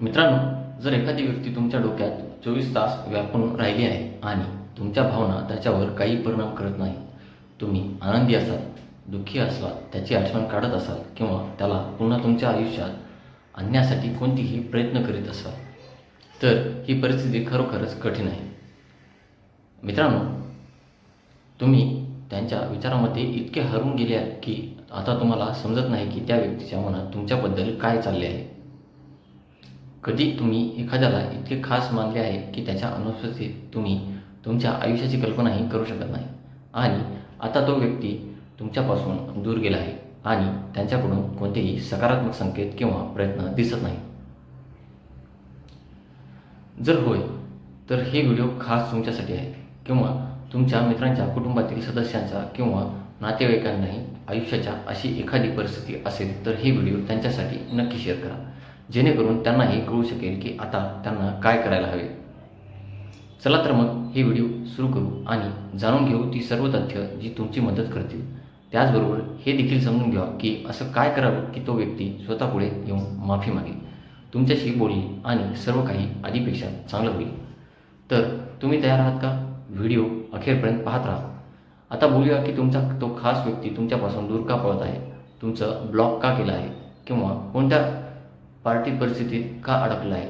मित्रांनो जर एखादी व्यक्ती तुमच्या डोक्यात चोवीस तास व्यापून राहिली आहे आणि तुमच्या भावना त्याच्यावर काही परिणाम करत नाही तुम्ही आनंदी असाल दुःखी असाल त्याची आठवण काढत असाल किंवा त्याला पुन्हा तुमच्या आयुष्यात आणण्यासाठी कोणतीही प्रयत्न करीत असाल तर ही परिस्थिती खरोखरच कठीण आहे. मित्रांनो तुम्ही त्यांच्या विचारामध्ये इतके हरवून गेले आहेत की आता तुम्हाला समजत नाही की त्या व्यक्तीच्या मनात तुमच्याबद्दल काय चालले आहे. कधी तुम्ही एखाद्याला इतके खास मानले आहे की त्याच्या अनुपस्थितीत तुम्ही तुमच्या आयुष्याची कल्पनाही करू शकत नाही? आणि आता तो व्यक्ती तुमच्यापासून दूर गेला आहे आणि त्यांच्याकडून कोणतेही सकारात्मक संकेत किंवा प्रयत्न दिसत नाही. जर होय तर हे व्हिडिओ खास तुमच्यासाठी आहे किंवा तुमच्या मित्रांच्या कुटुंबातील सदस्यांचा किंवा नातेवाईकांनाही आयुष्याच्या अशी एखादी परिस्थिती असेल तर हे व्हिडिओ त्यांच्यासाठी नक्की शेअर करा. जेणेकरून त्यांनाही कळू शकेल की आता त्यांना काय करायला हवे. चला तर मग हे व्हिडिओ सुरू करू आणि जाणून घेऊ ती सर्व तथ्य जी तुमची मदत करतील. त्याचबरोबर हे देखील समजून घ्या की असं काय करावं की तो व्यक्ती स्वतःपुढे येऊन माफी मागेल. तुमच्याशी बोलेल आणि सर्व काही आधीपेक्षा चांगलं होईल. तर तुम्ही तयार आहात का? व्हिडिओ अखेरपर्यंत पाहत राहा. आता बोलूया की तुमचा तो खास व्यक्ती तुमच्यापासून दूर का पळत आहे? तुमचं ब्लॉक का केलं आहे? किंवा कोणत्या पार्टी परिस्थितीत का अडकलं आहे?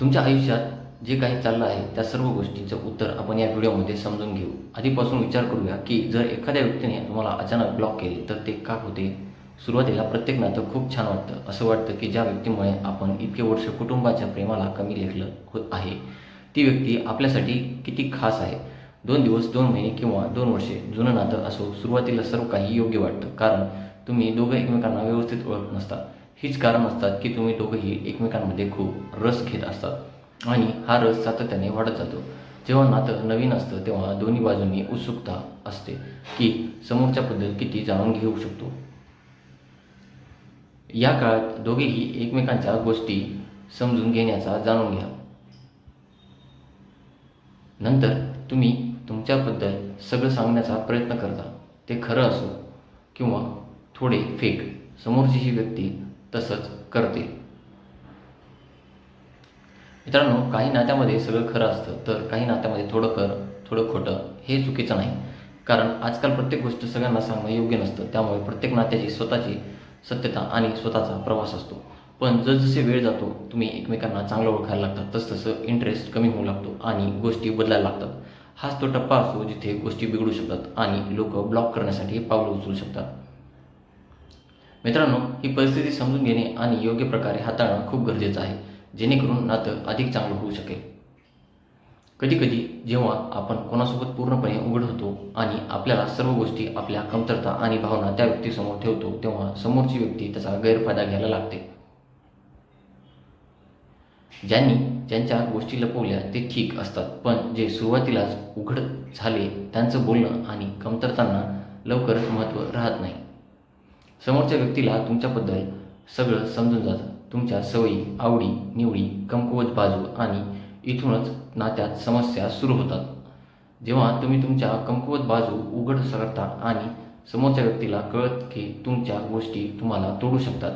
तुमच्या आयुष्यात जे काही चाललं आहे त्या सर्व गोष्टींचं उत्तर आपण या व्हिडिओमध्ये समजून घेऊ. आधीपासून विचार करूया की जर एखाद्या व्यक्तीने तुम्हाला अचानक ब्लॉक केले तर ते का होते? सुरुवातीला प्रत्येक नातं खूप छान वाटतं. असं वाटतं की ज्या व्यक्तीमुळे आपण इतके वर्ष कुटुंबाच्या प्रेमाला कमी लेखलं होत आहे ती व्यक्ती आपल्यासाठी किती खास आहे. दोन दिवस दोन महिने किंवा दोन वर्षे जुनं नातं असो सुरुवातीला सर्व काही योग्य वाटतं. कारण तुम्ही दोघं एकमेकांना व्यवस्थित ओळखत नसता. हीच कारण असतात की तुम्ही दोघंही एकमेकांमध्ये खूप रस घेत असतात. आणि हा रस सातत्याने वाढत जातो. जेव्हा नातं नवीन असतं तेव्हा दोन्ही बाजूंनी उत्सुकता असते की समोरच्याबद्दल किती जाणून घेऊ शकतो. या काळात दोघेही एकमेकांच्या गोष्टी समजून घेण्याचा जाणून घ्या. नंतर तुम्ही तुमच्याबद्दल सगळं सांगण्याचा प्रयत्न करता. ते खरं असो किंवा थोडे फेक समोरची ही व्यक्ती तसंच करते मित्रांनो काही नात्यामध्ये सगळं खरं असतं तर काही नात्यामध्ये थोडं खरं थोडं खोटं हे चुकीचं नाही. कारण आजकाल प्रत्येक गोष्ट सगळ्यांना सांगणं योग्य नसतं त्यामुळे प्रत्येक नात्याची स्वतःची सत्यता आणि स्वतःचा प्रवास असतो. पण जसजसे वेळ जातो तुम्ही एकमेकांना चांगलं ओळखायला लागतात तसतसं इंटरेस्ट कमी होऊ लागतो आणि गोष्टी बदलायला लागतात. हाच तो टप्पा असतो जिथे गोष्टी बिघडू शकतात आणि लोक ब्लॉक करण्यासाठी पावलं उचलू शकतात. मित्रांनो ही परिस्थिती समजून घेणे आणि योग्य प्रकारे हाताळणं खूप गरजेचं आहे जेणेकरून नातं अधिक चांगलं होऊ शकेल. कधीकधी जेव्हा आपण कोणासोबत पूर्णपणे उघड होतो आणि आपल्याला सर्व गोष्टी आपल्या कमतरता आणि भावना त्या व्यक्तीसमोर ठेवतो तेव्हा समोरची व्यक्ती त्याचा गैरफायदा घ्यायला लागते. ज्यांनी ज्यांच्या गोष्टी लपवल्या ते ठीक असतात पण जे सुरुवातीलाच उघड झाले त्यांचं बोलणं आणि कमतरतांना लवकरच महत्त्व राहत नाही. समोरच्या व्यक्तीला तुमच्याबद्दल सगळं समजून जातं. तुमच्या सवयी आवडी निवडी कमकुवत बाजू आणि इथूनच नात्यात समस्या सुरू होतात. जेव्हा तुम्ही तुमच्या कमकुवत बाजू उघड करता आणि समोरच्या व्यक्तीला कळत की तुमच्या गोष्टी तुम्हाला तोडू शकतात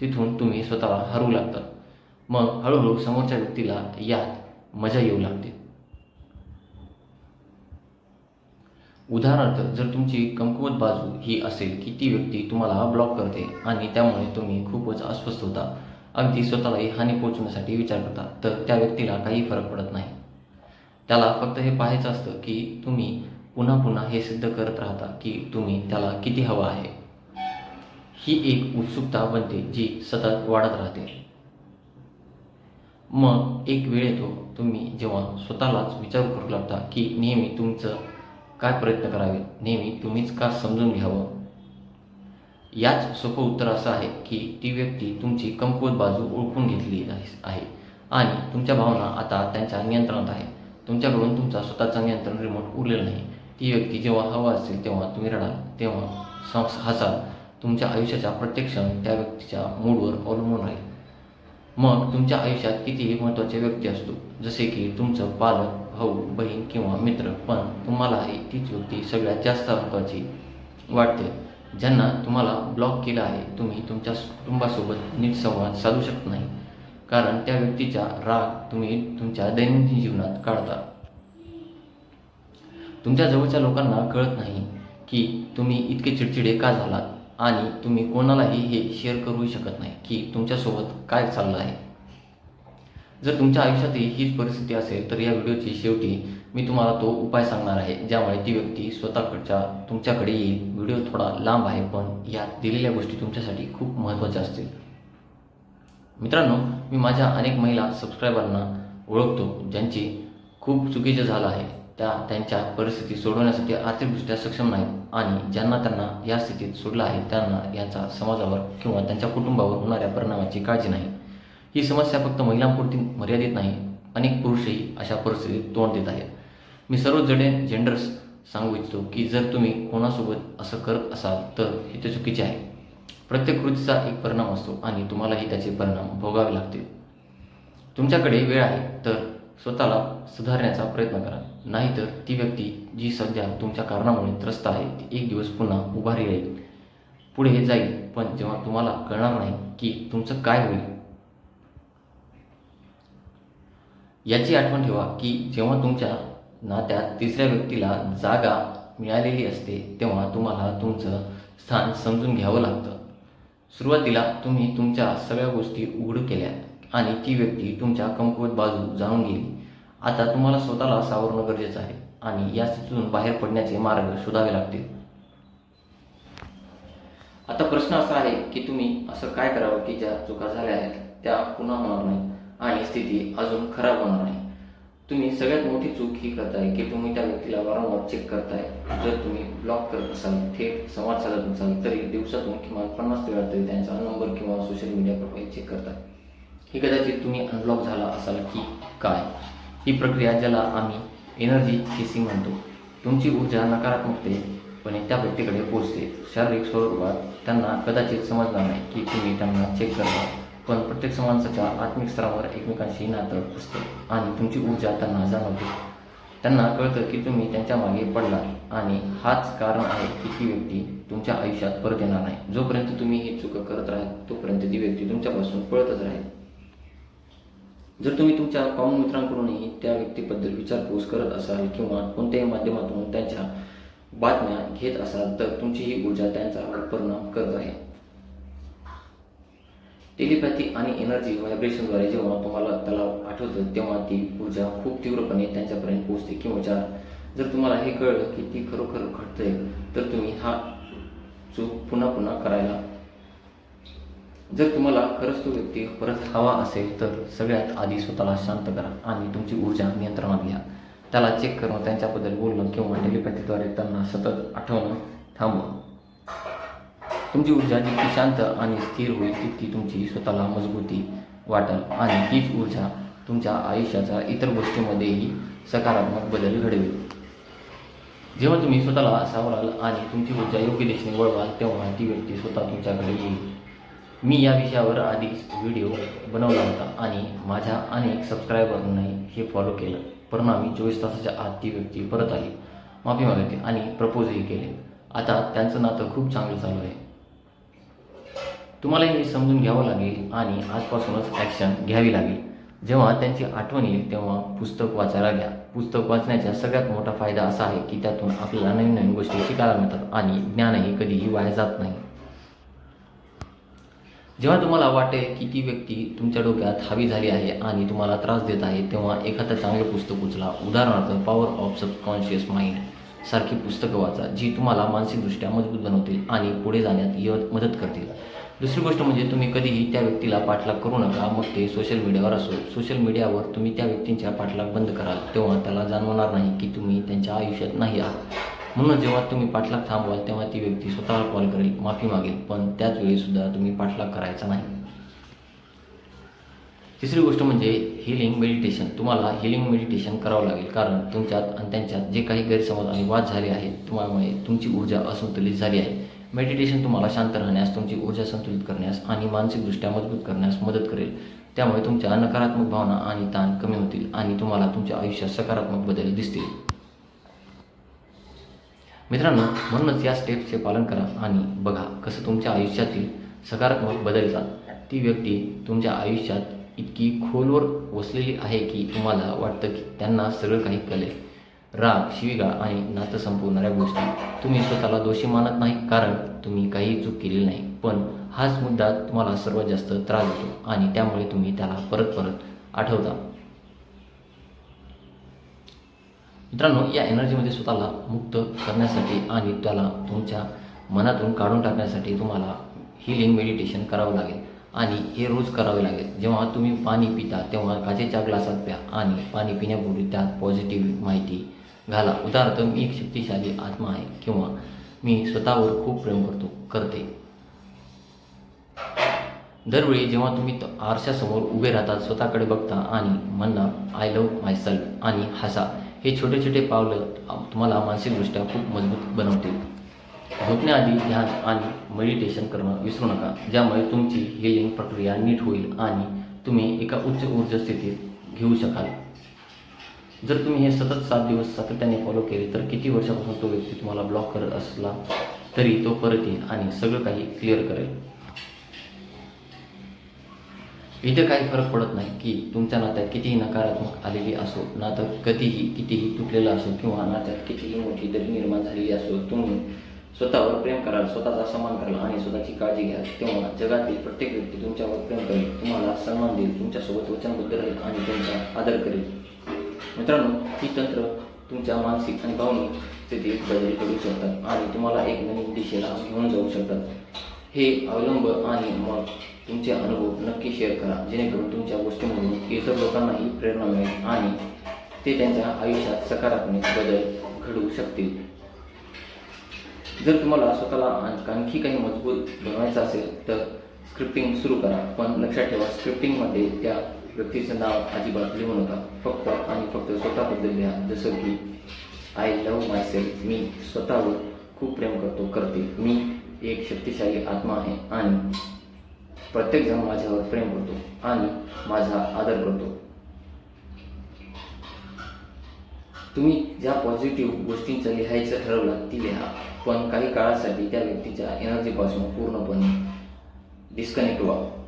तिथून तुम्ही स्वतःला हरवू लागतात. मग हळूहळू समोरच्या व्यक्तीला यात मजा येऊ लागते. उदाहरणार्थ जर तुमची कमकुवत बाजू ही असेल की ती व्यक्ती तुम्हाला ब्लॉक करते आणि त्यामुळे तुम्ही खूपच अस्वस्थ होता. अगदी स्वतःलाही हानी पोहोचवण्यासाठी विचार करता तर त्या व्यक्तीला काही फरक पडत नाही. त्याला फक्त हे पाहायचं असतं की तुम्ही पुन्हा पुन्हा हे सिद्ध करत राहता की तुम्ही त्याला किती हवं आहे. ही एक उत्सुकता बनते जी सतत वाढत राहते. मग एक वेळ येतो तुम्ही जेव्हा स्वतःलाच विचार करू लागता की नेहमी तुमचं काय प्रयत्न करावे? नेहमी तुम्हीच का समजून घ्यावं? याच सोपं उत्तर असं आहे की ती व्यक्ती तुमची कमकुवत बाजू ओळखून घेतली आहे आणि तुमच्या भावना आता त्यांच्या नियंत्रणात आहे. तुमच्याकडून तुमचा स्वतःचा नियंत्रण रिमोट उरलेलं नाही. ती व्यक्ती जेव्हा हवा असेल तेव्हा तुम्ही रडाल तेव्हा हसाल. तुमच्या आयुष्याच्या प्रत्येक क्षण त्या व्यक्तीच्या मूडवर अवलंबून राहील. मग तुमच्या आयुष्यात कितीही महत्त्वाचे व्यक्ती असतो जसे की तुमचं पालक भाऊ बहीण किंवा मित्र पण तुम्हालाही तीच व्यक्ती सगळ्यात जास्त महत्त्वाची वाटते. ज्यांना तुम्हाला ब्लॉक केलं आहे तुम्ही तुमच्या कुटुंबासोबत नीट संवाद साधू शकत नाही. कारण त्या व्यक्तीचा राग तुम्ही तुमच्या दैनंदिन जीवनात काढता. तुमच्या जवळच्या लोकांना कळत नाही की तुम्ही इतके चिडचिडे का झालात आणि तुम्ही कोणालाही हे शेअर करू शकत नाही की तुमच्यासोबत काय चाललं आहे. जर तुमच्या आयुष्यातही हीच परिस्थिती असेल तर या व्हिडिओची शेवटी मी तुम्हाला तो उपाय सांगणार आहे ज्यामुळे ती व्यक्ती स्वतःकडच्या तुमच्याकडे येईल. व्हिडिओ थोडा लांब आहे पण या दिलेल्या गोष्टी तुमच्यासाठी खूप महत्त्वाच्या असतील. मित्रांनो मी माझ्या अनेक महिला सबस्क्रायबरना ओळखतो ज्यांची खूप चुकीचं झालं आहे. त्या त्यांच्या परिस्थिती सोडवण्यासाठी आर्थिकदृष्ट्या सक्षम नाहीत आणि ज्यांना त्यांना या स्थितीत सोडलं आहे त्यांना याचा समाजावर किंवा त्यांच्या कुटुंबावर होणाऱ्या परिणामाची काळजी नाही. ही समस्या फक्त महिलांपुरती मर्यादित नाही अनेक पुरुषही अशा परिस्थितीत तोंड देत आहेत. मी सर्व जडे जेंडर्स सांगू इच्छितो की जर तुम्ही कोणासोबत असं करत असाल तर हे ते चुकीचे आहे. प्रत्येक कृतीचा एक परिणाम असतो आणि तुम्हालाही त्याचे परिणाम भोगावे लागतील. तुमच्याकडे वेळ आहे तर स्वतःला सुधारण्याचा प्रयत्न करा. नाहीतर ती व्यक्ती जी सध्या तुमच्या कारणामुळे त्रस्त आहे ती एक दिवस पुन्हा उभारी राहील. पुढे जाईल पण जेव्हा तुम्हाला कळणार नाही की तुमचं काय होईल याची आठवण ठेवा की जेव्हा तुमच्या नात्यात तिसऱ्या व्यक्तीला जागा मिळालेली असते तेव्हा तुम्हाला तुमचं स्थान समजून घ्यावं लागतं. सुरुवातीला तुम्ही तुमच्या सगळ्या गोष्टी उघड केल्या आणि ती व्यक्ती तुमच्या कमकुवत बाजू जाणून गेली. आता तुम्हाला स्वतःला सावरणं गरजेचं आहे आणि या स्थितीतून बाहेर पडण्याचे मार्ग शोधावे लागतील. आता प्रश्न असा आहे की तुम्ही असं काय करावं की ज्या चुका झाल्या आहेत त्या पुन्हा होणार नाही आणि स्थिती अजून खराब होणार नाही. तुम्ही सगळ्यात मोठी चूक ही करताय की तुम्ही त्या व्यक्तीला वारंवार चेक करताय. जर तुम्ही ब्लॉक करत असाल थेट संवाद साधत नसाल तरी दिवसातून किमान पन्नास वेळा तरी त्यांचा नंबर किंवा सोशल मीडिया प्रोफाईल चेक करताय. ही कदाचित तुम्ही अनब्लॉक झाला असाल की काय? ही प्रक्रिया ज्याला आम्ही एनर्जी केसिंग म्हणतो. तुमची ऊर्जा नकारात्मकतेपणे त्या व्यक्तीकडे पोहोचते. शारीरिक स्वरूपात त्यांना कदाचित समजणार नाही की तुम्ही त्यांना चेक करता. पण प्रत्येक माणसाच्या आत्मिक स्तरावर एकमेकांशी नातं असतं आणि तुमची ऊर्जा त्यांना जाणवते. त्यांना कळतं की तुम्ही त्यांच्या मागे पडणार आणि हाच कारण आहे की ती व्यक्ती तुमच्या आयुष्यात परत येणार नाही. जोपर्यंत तुम्ही ही चुकं करत राहाल तोपर्यंत ती व्यक्ती तुमच्यापासून पळतच राहील. जर तुम्ही तुमच्या कॉमन मित्रांकडूनही त्या व्यक्तीबद्दल विचारपूस करत असाल किंवा कोणत्याही माध्यमातून त्यांच्या बातम्या घेत असाल तर तुमची ही ऊर्जा त्यांच्यावर परिणाम करत आहे. टेलिपॅथी आणि एनर्जी व्हायब्रेशनद्वारे जेव्हा तुम्हाला त्याला आठवतं तेव्हा ती ऊर्जा खूप तीव्रपणे त्यांच्यापर्यंत पोहोचते. किंवा चार जर तुम्हाला हे कळलं की ती खरोखर घडतंय तर तुम्ही हा चूक पुन्हा पुन्हा करायला जर तुम्हाला खरंच तो व्यक्ती परत हवा असेल तर सगळ्यात आधी स्वतःला शांत करा आणि तुमची ऊर्जा नियंत्रणात घ्या. त्याला चेक करणं त्यांच्याबद्दल बोलणं किंवा टेलिपॅथीद्वारे त्यांना सतत आठवणं थांबवा. तुमची ऊर्जा जितकी शांत आणि स्थिर होईल तितकी तुमची स्वतःला मजबूती वाटेल. आणि हीच ऊर्जा तुमच्या आयुष्याच्या इतर गोष्टींमध्येही सकारात्मक बदल घडवेल. जेव्हा तुम्ही स्वतःला सावराल आणि तुमची ऊर्जा योग्य दिशेने वळवाल तेव्हा ती व्यक्ती स्वतः तुमच्याकडे येईल. मी या विषयावर आधीच व्हिडिओ बनवला होता आणि माझ्या अनेक सबस्क्रायबरने हे फॉलो केलं. परिणामी चोवीस तासाच्या आत ती व्यक्ती परत आली. माफी मागितली आणि प्रपोजही केले. आता त्यांचं नातं खूप चांगलं चालू आहे. तुम्हाला हे समजून घ्यावं लागेल आणि आजपासूनच ॲक्शन घ्यावी लागेल. जेव्हा त्यांची आठवण येईल तेव्हा पुस्तक वाचायला घ्या. पुस्तक वाचण्याचा सगळ्यात मोठा फायदा असा आहे की त्यातून आपल्याला नवीन नवीन गोष्टी शिकायला मिळतात आणि ज्ञानही कधीही वाया जात नाही. जेव्हा तुम्हाला वाटेल की ती व्यक्ती तुमच्या डोक्यात हवी झाली आहे आणि तुम्हाला त्रास देत आहे तेव्हा एखादं चांगलं पुस्तक उचला. उदाहरणार्थ पॉवर ऑफ सबकॉन्शियस माइंड सारखी पुस्तकं वाचा जी तुम्हाला मानसिकदृष्ट्या मजबूत बनवतील आणि पुढे जाण्यात मदत करतील. दुसरी गोष्ट म्हणजे तुम्ही कधीही त्या व्यक्तीला पाठलाग करू नका. मग ते सोशल मीडियावर असो. सोशल मीडियावर तुम्ही त्या व्यक्तींच्या पाठलाग बंद कराल. तेव्हा त्याला जाणवणार नाही की तुम्ही त्यांच्या आयुष्यात नाही आहात. म्हणून जेव्हा तुम्ही पाठलाग थांबवाल तेव्हा ती व्यक्ती स्वतःला कॉल करेल माफी मागेल. पण त्याच वेळीसुद्धा तुम्ही पाठलाग करायचा नाही. तिसरी गोष्ट म्हणजे हिलिंग मेडिटेशन तुम्हाला हिलिंग मेडिटेशन करावं लागेल. कारण तुमच्यात आणि त्यांच्यात जे काही गैरसमज आणि वाद झाले आहेत तुम्हामुळे तुमची ऊर्जा असंतुलित झाली आहे. मेडिटेशन तुम्हाला शांत राहण्यास तुमची ऊर्जा संतुलित करण्यास आणि मानसिकदृष्ट्या मजबूत करण्यास मदत करेल. त्यामुळे तुमच्या नकारात्मक भावना आणि ताण कमी होतील आणि तुम्हाला तुमच्या आयुष्यात सकारात्मक बदल दिसतील. मित्रांनो म्हणूनच या स्टेप्सचे पालन करा आणि बघा कसं तुमच्या आयुष्यातील सकारात्मक बदलतात ती व्यक्ती तुमच्या आयुष्यात इतकी खोलवर वसलेली आहे की तुम्हाला वाटतं की त्यांना सगळं काही कळेल. राग शिवीगाळ आणि नातं संपवणाऱ्या गोष्टी. तुम्ही स्वतःला दोषी मानत नाही कारण तुम्ही काही चूक केलेली नाही. पण हाच मुद्दा तुम्हाला सर्वात जास्त त्रास देतो आणि त्यामुळे तुम्ही त्याला परत परत आठवता. मित्रांनो या एनर्जीमध्ये स्वतःला मुक्त करण्यासाठी आणि त्याला तुमच्या मनातून काढून टाकण्यासाठी तुम्हाला हिलिंग मेडिटेशन करावं लागेल. आणि हे रोज करावे लागेल. जेव्हा तुम्ही पाणी पिता तेव्हा काचेच्या ग्लासात प्या आणि पाणी पिण्यापूर्वी त्यात पॉझिटिव्ह माहिती घाला. उदाहरणार्थ मी एक शक्तिशाली आत्मा आहे किंवा मी स्वतःवर खूप प्रेम करतो करते. दरवेळी जेव्हा तुम्ही आरशासमोर उभे राहतात स्वतःकडे बघता आणि म्हणा आय लव्ह माय सेल्फ आणि हसा हे छोटे छोटे पावलं तुम्हाला मानसिकदृष्ट्या खूप मजबूत बनवतील. झोपण्याआधी ध्यान आणि मेडिटेशन करणं विसरू नका ज्यामुळे तुमची हिलिंग प्रक्रिया नीट होईल आणि तुम्ही एका उच्च ऊर्जा स्थितीत घेऊ शकाल. जर तुम्ही हे सतत सात दिवस सातत्याने फॉलो केले तर किती वर्षापासून तो व्यक्ती तुम्हाला ब्लॉक करत असला तरी तो परत येईल आणि सगळं काही क्लिअर करेल. इथे काही फरक पडत नाही की तुमच्या नात्यात कितीही नकारात्मक आलेली असो नातं कधीही कितीही तुटलेलं असो किंवा नात्यात कितीही मोठी दरी निर्माण झालेली असो तुम्ही स्वतःवर प्रेम कराल स्वतःचा सन्मान कराल आणि स्वतःची काळजी घ्याल तेव्हा जगातील प्रत्येक व्यक्ती तुमच्यावर प्रेम करेल तुम्हाला सन्मान देईल तुमच्यासोबत वचनबद्ध राहील आणि तुमचा आदर करेल. मित्रांनो ही तंत्र तुमच्या मानसिक आणि भावनिक स्थितीत बदल करू शकतात आणि तुम्हाला एक नवीन दिशेला घेऊन जाऊ शकतात. हे अवलंब आणि मग तुमचे अनुभव नक्की शेअर करा जेणेकरून तुमच्या गोष्टींमधून इतर लोकांनाही प्रेरणा मिळेल आणि ते त्यांच्या आयुष्यात सकारात्मक बदल घडवू शकतील. जर तुम्हाला स्वतःला आण- आणखी काही मजबूत बनवायचं असेल तर स्क्रिप्टिंग सुरू करा पण लक्षात ठेवा स्क्रिप्टिंगमध्ये त्या व्यक्तीचं नाव अजिबात लिहू नका. फक्त आणि फक्त स्वतःबद्दल लिहा. जसं की आय लव्ह माय सेल्फ मी स्वतःवर खूप प्रेम करतो करते. मी एक शक्तिशाली आत्मा आहे आणि प्रत्येकजण माझ्यावर प्रेम करतो आणि माझा आदर करतो. तुम्ही ज्या पॉझिटिव्ह गोष्टींचं लिहायचं ठरवलं ती लिहा. पण काही काळासाठी त्या व्यक्तीच्या एनर्जीपासून पूर्णपणे डिस्कनेक्ट व्हा.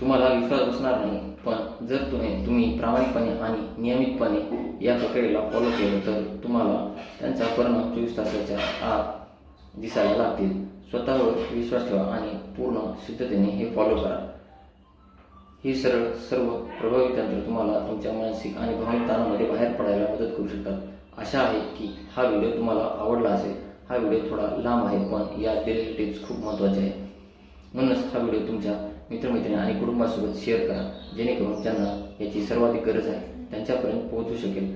तुम्हाला विश्वास बसणार नाही. पण जर तुम्ही तुम्ही प्रामाणिकपणे आणि नियमितपणे या प्रक्रियेला फॉलो केलं तर तुम्हाला त्यांचा परिणाम चोवीस तासाच्या आत दिसायला लागतील. स्वतःवर विश्वास ठेवा आणि पूर्ण सिद्धतेने हे फॉलो करा. ही सरळ सर्व प्रभावी तंत्र तुम्हाला तुमच्या मानसिक आणि भावनिक ताणामध्ये बाहेर पडायला मदत करू शकतात. आशा आहे की हा व्हिडिओ तुम्हाला आवडला असेल. हा व्हिडिओ थोडा लांब आहे पण या दिलेले टिप्स खूप महत्त्वाचे आहे म्हणूनच हा व्हिडिओ तुमच्या मित्रमैत्रिणी आणि कुटुंबासोबत शेअर करा. जेणेकरून त्यांना याची सर्वाधिक गरज आहे. त्यांच्यापर्यंत पोहोचू शकेल.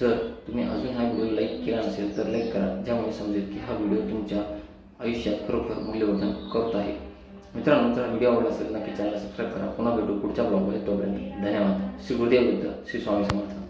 जर तुम्ही अजून हा व्हिडिओ लाईक केला नसेल तर लाईक करा. ज्यामुळे समजेल की हा व्हिडिओ तुमच्या आयुष्यात खरोखर मूल्यवर्धन करत आहे. मित्रांनो जर व्हिडिओ आवडला असेल नक्की चॅनल सबस्क्राईब करा. पुन्हा भेटू पुढच्या ब्लॉगमध्ये तोपर्यंत धन्यवाद. श्री गुरुदेव बुद्ध श्री स्वामी समर्थ.